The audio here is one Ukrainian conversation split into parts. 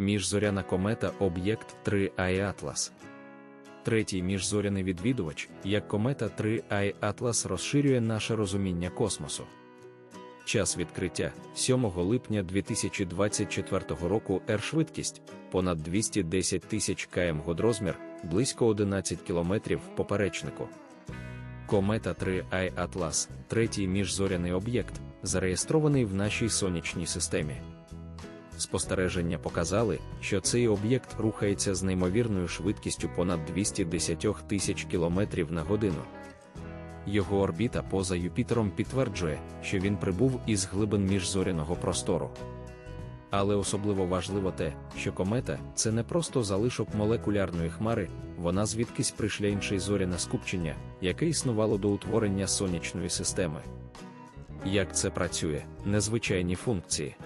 міжзоряна комета Об'єкт 3 I Atlas. Третій міжзоряний відвідувач, як комета 3 I Atlas розширює наше розуміння космосу. Час відкриття 7 липня 2024 року R швидкість понад 210 тисяч км годрозмір, близько 11 км в поперечнику. Комета 3 I Atlas, третій міжзоряний об'єкт, зареєстрований в нашій сонячній системі. Спостереження показали, що цей об'єкт рухається з неймовірною швидкістю понад 210 тисяч км на годину. Його орбіта поза Юпітером підтверджує, що він прибув із глибин міжзоряного простору. Але особливо важливо те, що комета це не просто залишок молекулярної хмари, вона звідкись прийшла інший зоряне скупчення, яке існувало до утворення сонячної системи. Як це працює, незвичайні функції.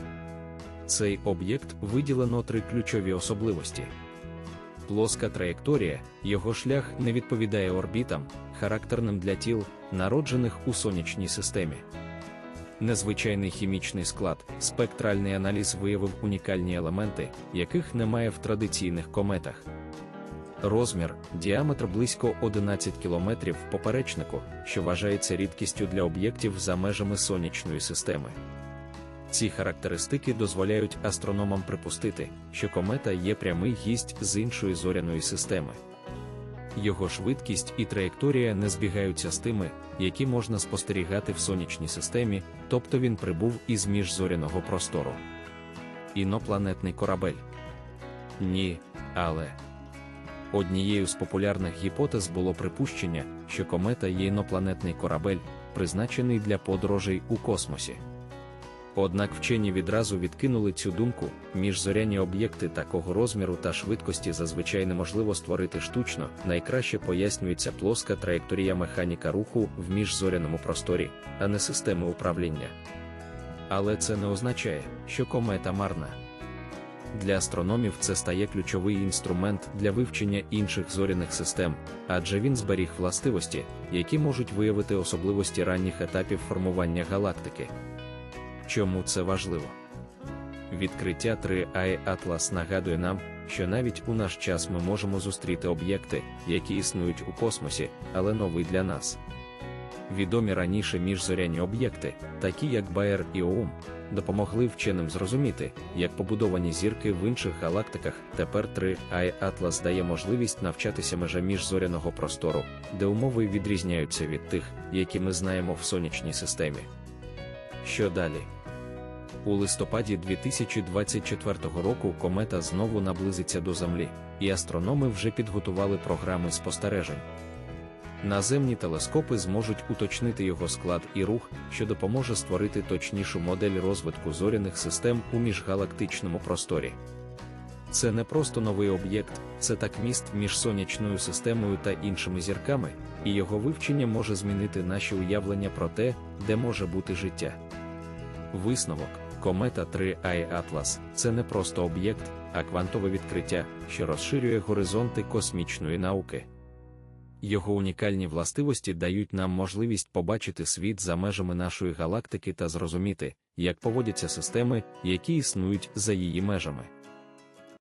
Цей об'єкт виділено три ключові особливості. Плоска траєкторія, його шлях не відповідає орбітам, характерним для тіл, народжених у сонячній системі. Незвичайний хімічний склад, спектральний аналіз виявив унікальні елементи, яких немає в традиційних кометах. Розмір, діаметр близько 11 км в поперечнику, що вважається рідкістю для об'єктів за межами сонячної системи. Ці характеристики дозволяють астрономам припустити, що комета є прямий гість з іншої зоряної системи. Його швидкість і траєкторія не збігаються з тими, які можна спостерігати в сонячній системі, тобто він прибув із міжзоряного простору. Інопланетний корабель. Ні, але однією з популярних гіпотез було припущення, що комета є інопланетний корабель, призначений для подорожей у космосі. Однак вчені відразу відкинули цю думку, міжзоряні об'єкти такого розміру та швидкості зазвичай неможливо створити штучно, найкраще пояснюється плоска траєкторія механіка руху в міжзоряному просторі, а не системи управління. Але це не означає, що комета марна. Для астрономів це стає ключовий інструмент для вивчення інших зоряних систем, адже він зберіг властивості, які можуть виявити особливості ранніх етапів формування галактики. Чому це важливо? Відкриття 3I Atlas нагадує нам, що навіть у наш час ми можемо зустріти об'єкти, які існують у космосі, але нові для нас. Відомі раніше міжзоряні об'єкти, такі як Баєр і Оум, допомогли вченим зрозуміти, як побудовані зірки в інших галактиках. Тепер 3I Atlas дає можливість навчатися межа міжзоряного простору, де умови відрізняються від тих, які ми знаємо в сонячній системі. Що далі? У листопаді 2024 року комета знову наблизиться до Землі, і астрономи вже підготували програми спостережень. Наземні телескопи зможуть уточнити його склад і рух, що допоможе створити точнішу модель розвитку зоряних систем у міжгалактичному просторі. Це не просто новий об'єкт, це так міст між сонячною системою та іншими зірками, і його вивчення може змінити наші уявлення про те, де може бути життя. Висновок комета 3 I Atlas це не просто об'єкт, а квантове відкриття, що розширює горизонти космічної науки. Його унікальні властивості дають нам можливість побачити світ за межами нашої галактики та зрозуміти, як поводяться системи, які існують за її межами.